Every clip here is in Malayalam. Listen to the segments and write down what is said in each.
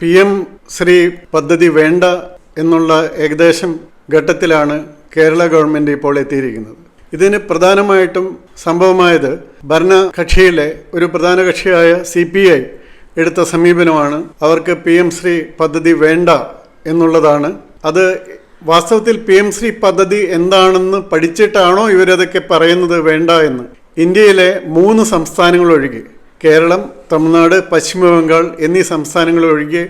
പി എം ശ്രീ പദ്ധതി വേണ്ട എന്നുള്ള ഏകദേശം ഘട്ടത്തിലാണ് കേരള ഗവൺമെന്റ് ഇപ്പോൾ എത്തിയിരിക്കുന്നത്. ഇതിന് പ്രധാനമായിട്ടും സംഭവമായത് ഭരണകക്ഷിയിലെ ഒരു പ്രധാന കക്ഷിയായ സി പി ഐ എടുത്ത സമീപനമാണ്. അവർക്ക് പി എം ശ്രീ പദ്ധതി വേണ്ട എന്നുള്ളതാണ്. അത് വാസ്തവത്തിൽ പി എം ശ്രീ പദ്ധതി എന്താണെന്ന് പഠിച്ചിട്ടാണോ ഇവരതൊക്കെ പറയുന്നത് വേണ്ട എന്ന്. ഇന്ത്യയിലെ മൂന്ന് സംസ്ഥാനങ്ങൾ ഒഴികെ കേരളം തമിഴ്നാട് പശ്ചിമ ബംഗാൾ എന്നീ സംസ്ഥാനങ്ങൾ ഒഴികെ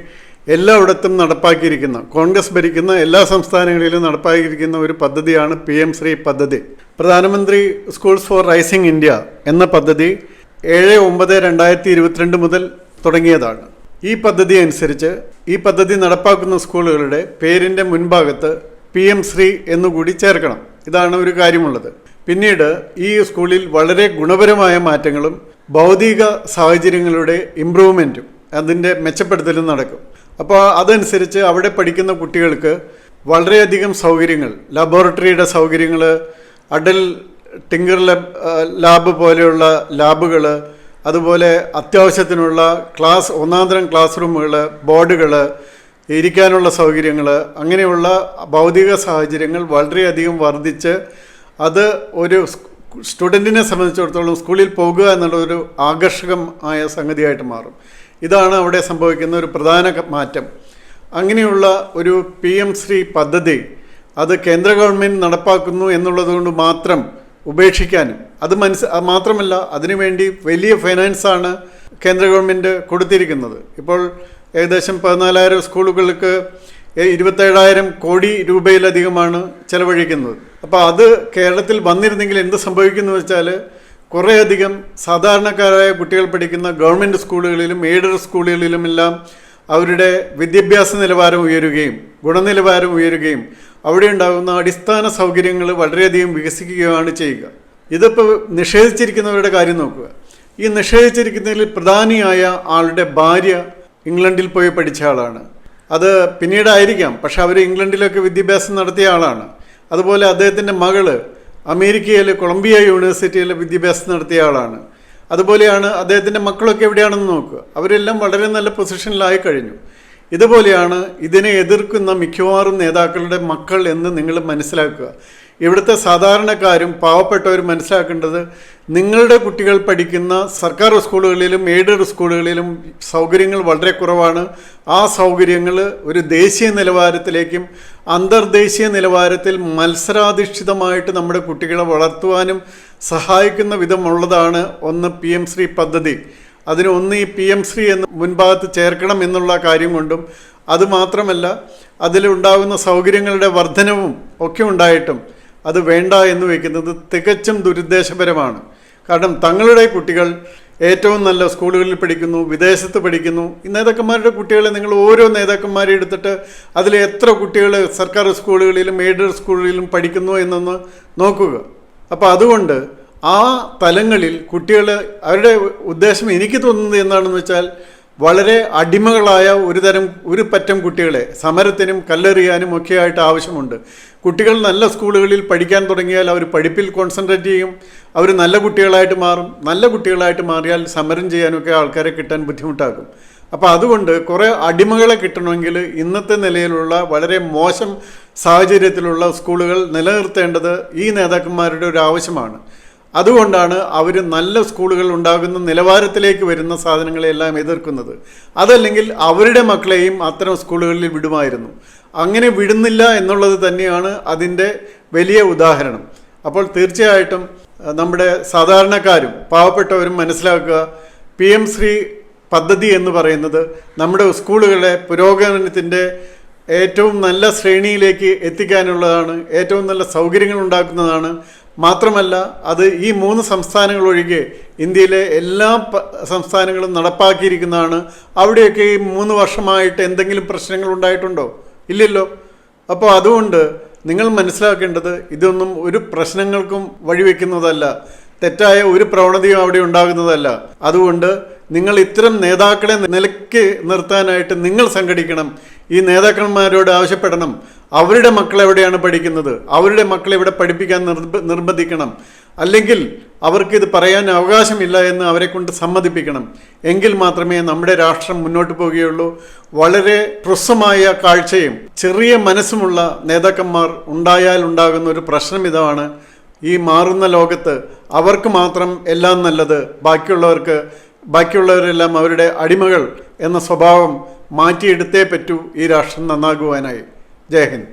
എല്ലായിടത്തും നടപ്പാക്കിയിരിക്കുന്ന കോൺഗ്രസ് ഭരിക്കുന്ന എല്ലാ സംസ്ഥാനങ്ങളിലും നടപ്പാക്കിയിരിക്കുന്ന ഒരു പദ്ധതിയാണ് പി എം ശ്രീ പദ്ധതി. പ്രധാനമന്ത്രി സ്കൂൾസ് ഫോർ റൈസിംഗ് ഇന്ത്യ എന്ന പദ്ധതി ഏഴ് ഒമ്പത് രണ്ടായിരത്തി ഇരുപത്തിരണ്ട് മുതൽ തുടങ്ങിയതാണ്. ഈ പദ്ധതി അനുസരിച്ച് ഈ പദ്ധതി നടപ്പാക്കുന്ന സ്കൂളുകളുടെ പേരിന്റെ മുൻഭാഗത്ത് പി എം ശ്രീ എന്നുകൂടി ചേർക്കണം. ഇതാണ് ഒരു കാര്യമുള്ളത്. പിന്നീട് ഈ സ്കൂളിൽ വളരെ ഗുണപരമായ മാറ്റങ്ങളും ഭൗതിക സാഹചര്യങ്ങളുടെ ഇമ്പ്രൂവ്മെന്റും അതിന്റെ മെച്ചപ്പെടുത്തലും നടക്കും. അപ്പോൾ അതനുസരിച്ച് അവിടെ പഠിക്കുന്ന കുട്ടികൾക്ക് വളരെയധികം സൗകര്യങ്ങൾ ലബോറട്ടറിയുടെ സൗകര്യങ്ങൾ അഡൽ ടിങ്കർ ലാബ് ലാബ് പോലെയുള്ള ലാബുകൾ അതുപോലെ അത്യാവശ്യത്തിനുള്ള ക്ലാസ് ഒന്നാന്തരം ക്ലാസ് റൂമുകൾ ബോർഡുകൾ ഇരിക്കാനുള്ള സൗകര്യങ്ങൾ അങ്ങനെയുള്ള ഭൗതിക സാഹചര്യങ്ങൾ വളരെയധികം വർദ്ധിച്ച് അത് ഒരു സ്റ്റുഡന്റിനെ സംബന്ധിച്ചിടത്തോളം സ്കൂളിൽ പോകുക എന്നുള്ള ഒരു ആകർഷകമായ സംഗതിയായിട്ട് മാറും. ഇതാണ് അവിടെ സംഭവിക്കുന്ന ഒരു പ്രധാന മാറ്റം. അങ്ങനെയുള്ള ഒരു പി എം ശ്രീ പദ്ധതി അത് കേന്ദ്ര ഗവൺമെന്റ് നടപ്പാക്കുന്നു എന്നുള്ളതുകൊണ്ട് മാത്രം ഉപേക്ഷിക്കാനും അത് മനസ്സ് മാത്രമല്ല അതിനുവേണ്ടി വലിയ ഫൈനാൻസാണ് കേന്ദ്ര ഗവൺമെന്റ് കൊടുത്തിരിക്കുന്നത്. ഇപ്പോൾ ഏകദേശം പതിനാലായിരം സ്കൂളുകൾക്ക് ഇരുപത്തേഴായിരം കോടി രൂപയിലധികമാണ് ചെലവഴിക്കുന്നത്. അപ്പോൾ അത് കേരളത്തിൽ വന്നിരുന്നെങ്കിൽ എന്ത് സംഭവിക്കുന്നു വെച്ചാൽ കുറേയധികം സാധാരണക്കാരായ കുട്ടികൾ പഠിക്കുന്ന ഗവൺമെന്റ് സ്കൂളുകളിലും എയ്ഡഡ് സ്കൂളുകളിലുമെല്ലാം അവരുടെ വിദ്യാഭ്യാസ നിലവാരം ഉയരുകയും ഗുണനിലവാരം ഉയരുകയും അവിടെ ഉണ്ടാകുന്ന അടിസ്ഥാന സൗകര്യങ്ങൾ വളരെയധികം വികസിക്കുകയാണ് ചെയ്യുക. ഇതിപ്പോൾ നിഷേധിച്ചിരിക്കുന്നവരുടെ കാര്യം നോക്കുക. ഈ നിഷേധിച്ചിരിക്കുന്നതിൽ പ്രധാനിയായ ആളുടെ ഭാര്യ ഇംഗ്ലണ്ടിൽ പോയി പഠിച്ച ആളാണ്. അത് പിന്നീടായിരിക്കാം. പക്ഷെ അവർ ഇംഗ്ലണ്ടിലൊക്കെ വിദ്യാഭ്യാസം നടത്തിയ ആളാണ്. അതുപോലെ അദ്ദേഹത്തിന്റെ മകൾ അമേരിക്കയിൽ കൊളംബിയ യൂണിവേഴ്സിറ്റിയിൽ വിദ്യാഭ്യാസം നടത്തിയ ആളാണ്. അതുപോലെയാണ് അദ്ദേഹത്തിന്റെ മക്കളൊക്കെ എവിടെയാണെന്ന് നോക്കുക. അവരെല്ലാം വളരെ നല്ല പൊസിഷനിലായി കഴിഞ്ഞു. ഇതുപോലെയാണ് ഇതിനെ എതിർക്കുന്ന മിക്കവാറും നേതാക്കളുടെ മക്കൾ എന്ന് നിങ്ങൾ മനസ്സിലാക്കുക. ഇവിടുത്തെ സാധാരണക്കാരും പാവപ്പെട്ടവരും മനസ്സിലാക്കേണ്ടത് നിങ്ങളുടെ കുട്ടികൾ പഠിക്കുന്ന സർക്കാർ സ്കൂളുകളിലും എയ്ഡഡ് സ്കൂളുകളിലും സൗകര്യങ്ങൾ വളരെ കുറവാണ്. ആ സൗകര്യങ്ങൾ ഒരു ദേശീയ നിലവാരത്തിലേക്കും അന്തർദേശീയ നിലവാരത്തിൽ മത്സരാധിഷ്ഠിതമായിട്ട് നമ്മുടെ കുട്ടികളെ വളർത്തുവാനും സഹായിക്കുന്ന വിധമുള്ളതാണ് ഒന്ന് പി എം ശ്രീ പദ്ധതി. അതിന് ഒന്ന് ഈ പി എം ശ്രീ എന്ന് മുൻഭാഗത്ത് ചേർക്കണം എന്നുള്ള കാര്യം കൊണ്ടും അതുമാത്രമല്ല അതിലുണ്ടാകുന്ന സൗകര്യങ്ങളുടെ വർധനവും ഒക്കെ ഉണ്ടായിട്ടും അത് വേണ്ട എന്ന് വയ്ക്കുന്നത് തികച്ചും ദുരുദ്ദേശപരമാണ്. കാരണം തങ്ങളുടെ കുട്ടികൾ ഏറ്റവും നല്ല സ്കൂളുകളിൽ പഠിക്കുന്നു വിദേശത്ത് പഠിക്കുന്നു. ഈ നേതാക്കന്മാരുടെ കുട്ടികളെ നിങ്ങൾ ഓരോ നേതാക്കന്മാരെ എടുത്തിട്ട് അതിൽ എത്ര കുട്ടികൾ സർക്കാർ സ്കൂളുകളിലും എയ്ഡഡ് സ്കൂളുകളിലും പഠിക്കുന്നു എന്നൊന്ന് നോക്കുക. അപ്പോൾ അതുകൊണ്ട് ആ തലങ്ങളിൽ കുട്ടികൾ അവരുടെ ഉദ്ദേശം എനിക്ക് തോന്നുന്നത് എന്താണെന്ന് വെച്ചാൽ വളരെ അടിമകളായ ഒരു തരം ഒരു പറ്റം കുട്ടികളെ സമരത്തിനും കല്ലെറിയാനും ഒക്കെയായിട്ട് ആവശ്യമുണ്ട്. കുട്ടികൾ നല്ല സ്കൂളുകളിൽ പഠിക്കാൻ തുടങ്ങിയാൽ അവർ പഠിപ്പിൽ കോൺസെൻട്രേറ്റ് ചെയ്യും. അവർ നല്ല കുട്ടികളായിട്ട് മാറും. നല്ല കുട്ടികളായിട്ട് മാറിയാൽ സമരം ചെയ്യാനൊക്കെ ആൾക്കാരെ കിട്ടാൻ ബുദ്ധിമുട്ടാകും. അപ്പോൾ അതുകൊണ്ട് കുറേ അടിമകളെ കിട്ടണമെങ്കിൽ ഇന്നത്തെ നിലയിലുള്ള വളരെ മോശം സാഹചര്യത്തിലുള്ള സ്കൂളുകൾ നിലനിർത്തേണ്ടത് ഈ നേതാക്കന്മാരുടെ ഒരു ആവശ്യമാണ്. അതുകൊണ്ടാണ് അവർ നല്ല സ്കൂളുകൾ ഉണ്ടാകുന്ന നിലവാരത്തിലേക്ക് വരുന്ന സാധനങ്ങളെല്ലാം എതിർക്കുന്നത്. അതല്ലെങ്കിൽ അവരുടെ മക്കളെയും അത്തരം സ്കൂളുകളിൽ വിടുമായിരുന്നു. അങ്ങനെ വിടുന്നില്ല എന്നുള്ളത് തന്നെയാണ് അതിന്റെ വലിയ ഉദാഹരണം. അപ്പോൾ തീർച്ചയായിട്ടും നമ്മുടെ സാധാരണക്കാരും പാവപ്പെട്ടവരും മനസ്സിലാക്കുക പി എം ശ്രീ പദ്ധതി എന്ന് പറയുന്നത് നമ്മുടെ സ്കൂളുകളെ പുരോഗമനത്തിന്റെ ഏറ്റവും നല്ല ശ്രേണിയിലേക്ക് എത്തിക്കാനുള്ളതാണ് ഏറ്റവും നല്ല സൗകര്യങ്ങൾ ഉണ്ടാക്കുന്നതാണ്. മാത്രമല്ല അത് ഈ മൂന്ന് സംസ്ഥാനങ്ങൾ ഒഴികെ ഇന്ത്യയിലെ എല്ലാ സംസ്ഥാനങ്ങളും നടപ്പാക്കിയിരിക്കുന്നതാണ്. അവിടെയൊക്കെ ഈ മൂന്ന് വർഷമായിട്ട് എന്തെങ്കിലും പ്രശ്നങ്ങൾ ഉണ്ടായിട്ടുണ്ടോ? ഇല്ലല്ലോ. അപ്പോൾ അതുകൊണ്ട് നിങ്ങൾ മനസ്സിലാക്കേണ്ടത് ഇതൊന്നും ഒരു പ്രശ്നങ്ങൾക്കും വഴിവെക്കുന്നതല്ല. തെറ്റായ ഒരു പ്രവണതയും അവിടെ ഉണ്ടാകുന്നതല്ല. അതുകൊണ്ട് നിങ്ങൾ ഇത്തരം നേതാക്കളെ നിലയ്ക്ക് നിർത്താനായിട്ട് നിങ്ങൾ സംഘടിക്കണം. ഈ നേതാക്കന്മാരോട് ആവശ്യപ്പെടണം. അവരുടെ മക്കൾ എവിടെയാണ് പഠിക്കുന്നത്? അവരുടെ മക്കളെ ഇവിടെ പഠിപ്പിക്കാൻ നിർബ നിർബന്ധിക്കണം. അല്ലെങ്കിൽ അവർക്ക് ഇത് പറയാൻ അവകാശമില്ല എന്ന് അവരെ കൊണ്ട് സമ്മതിപ്പിക്കണം. എങ്കിൽ മാത്രമേ നമ്മുടെ രാഷ്ട്രം മുന്നോട്ട് പോവുകയുള്ളൂ വളരെ പ്രസമായ കാഴ്ചയും ചെറിയ മനസ്സുമുള്ള നേതാക്കന്മാർ ഉണ്ടായാൽ ഉണ്ടാകുന്ന ഒരു പ്രശ്നം ഇതാണ്. ഈ മാറുന്ന ലോകത്ത് അവർക്ക് മാത്രം എല്ലാം നല്ലത് ബാക്കിയുള്ളവർക്ക് ബാക്കിയുള്ളവരെല്ലാം അവരുടെ അടിമകൾ എന്ന സ്വഭാവം മാറ്റിയെടുത്തേ പറ്റൂ ഈ രാഷ്ട്രം നന്നാകുവാനായി. ജയ് ഹിന്ദ്.